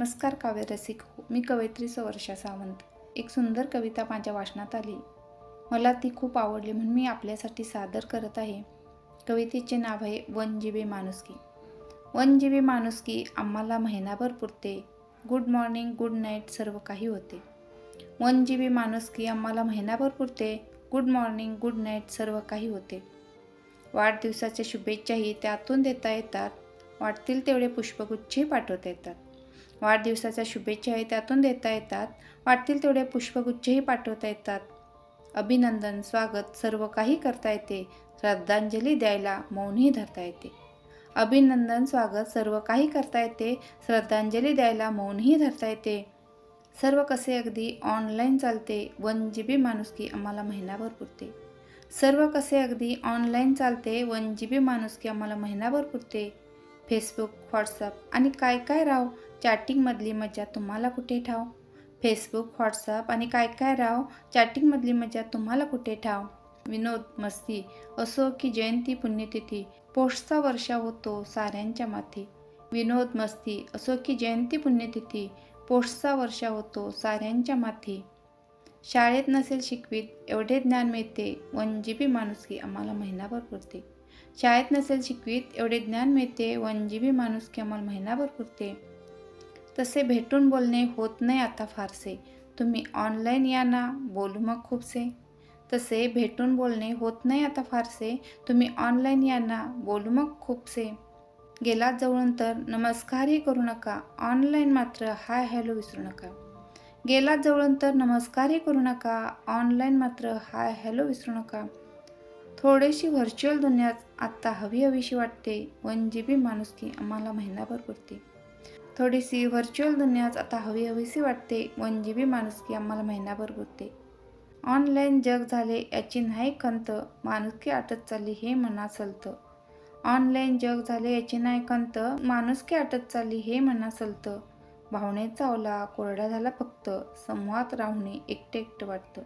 नमस्कार काव्य रसिक हो. मी कवयित्री वर्षा सावंत. एक सुंदर कविता माझ्या वाचनात आली. मला ती खूप आवडली म्हणून मी आपल्यासाठी सादर करत आहे. कवितेचे नाव आहे वन जी बी माणुसकी. वन जी बी माणुसकी आम्हाला महिनाभर पुरते. गुड मॉर्निंग गुड नाईट सर्व काही होते. वन जी बी माणुसकी आम्हाला महिनाभर पुरते. गुड मॉर्निंग गुड नाईट सर्व काही होते. वाढदिवसाच्या शुभेच्छाही त्यातून देता येतात. वाटतील तेवढे पुष्पगुच्छही पाठवता येतात. वाढदिवसाच्या शुभेच्छाही त्यातून देता येतात. वाटतील तेवढे पुष्पगुच्छही पाठवता येतात. अभिनंदन स्वागत सर्व काही करता येते. श्रद्धांजली द्यायला मौनही धरता येते. अभिनंदन स्वागत सर्व काही करता येते. श्रद्धांजली द्यायला मौनही धरता येते. सर्व कसे अगदी ऑनलाईन चालते. वन जी बी माणुसकी आम्हाला महिनाभर पुरते. सर्व कसे अगदी ऑनलाईन चालते. वन जी बी माणुसकी आम्हाला महिनाभर पुरते. फेसबुक व्हॉट्सअप आणि काय काय राव? चॅटिंगमधली मजा तुम्हाला कुठे ठाव? फेसबुक व्हॉट्सअप आणि काय काय राव? चॅटिंगमधली मजा तुम्हाला कुठे ठाव? विनोद मस्ती असो की जयंती पुण्यतिथी पोस्टचा वर्षा होतो साऱ्यांच्या माथी. विनोद मस्ती असो की जयंती पुण्यतिथी पोस्टचा वर्षा होतो साऱ्यांच्या माथी. शाळेत नसेल शिकवीत एवढे ज्ञान मिळते वन जी बी माणुसकी आम्हाला महिनाभर पुरते. शाळेत नसेल शिकवीत एवढे ज्ञान मिळते वन जी बी माणुसकी आम्हाला महिनाभर पुरते. तसे भेटून बोलणे होत नाही आता फारसे. तुम्ही ऑनलाईन या ना बोलू मग खूपसे. तसे भेटून बोलणे होत नाही आता फारसे. तुम्ही ऑनलाईन या ना बोलू मग खूपसे. गेलात जवळून तर नमस्कारही करू नका. ऑनलाईन मात्र हाय हॅलो विसरू नका. गेलात जवळून तर नमस्कारही करू नका. ऑनलाईन मात्र हाय हॅलो विसरू नका. थोडीशी व्हर्च्युअल दुनियात आत्ता हवी हवीशी वाटते. वन जी बी माणुसकी आम्हाला महिनाभर पुरते. थोडीशी व्हर्च्युअल दुनियाच आता हवी हवीशी वाटते. वन जी बी माणुसकी आम्हाला महिनाभर होते ऑनलाईन जग झाले याची नाही खंत माणुसकी आटत चालली हे मना सलतं ऑनलाईन जग झाले याची नाही खंत माणुसकी आटत चालली हे मना सलतं भावनेचा ओला कोरडा झाला फक्त. समूहात राहणे एकटे एकटं वाटतं.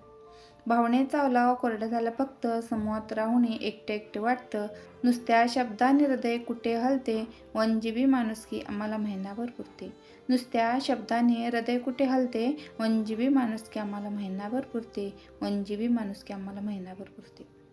भावनेचा ओलावा कोरडा झाला फक्त समूहात राहुणे एकटे एकटे वाटतं. नुसत्या शब्दाने हृदय कुठे हलते वन जी बी माणुसकी आम्हाला महिनाभर पुरते. नुसत्या शब्दाने हृदय कुठे हलते वन जी बी माणुसकी आम्हाला महिनाभर पुरते. वन जी बी माणुसकी आम्हाला महिनाभर पुरते.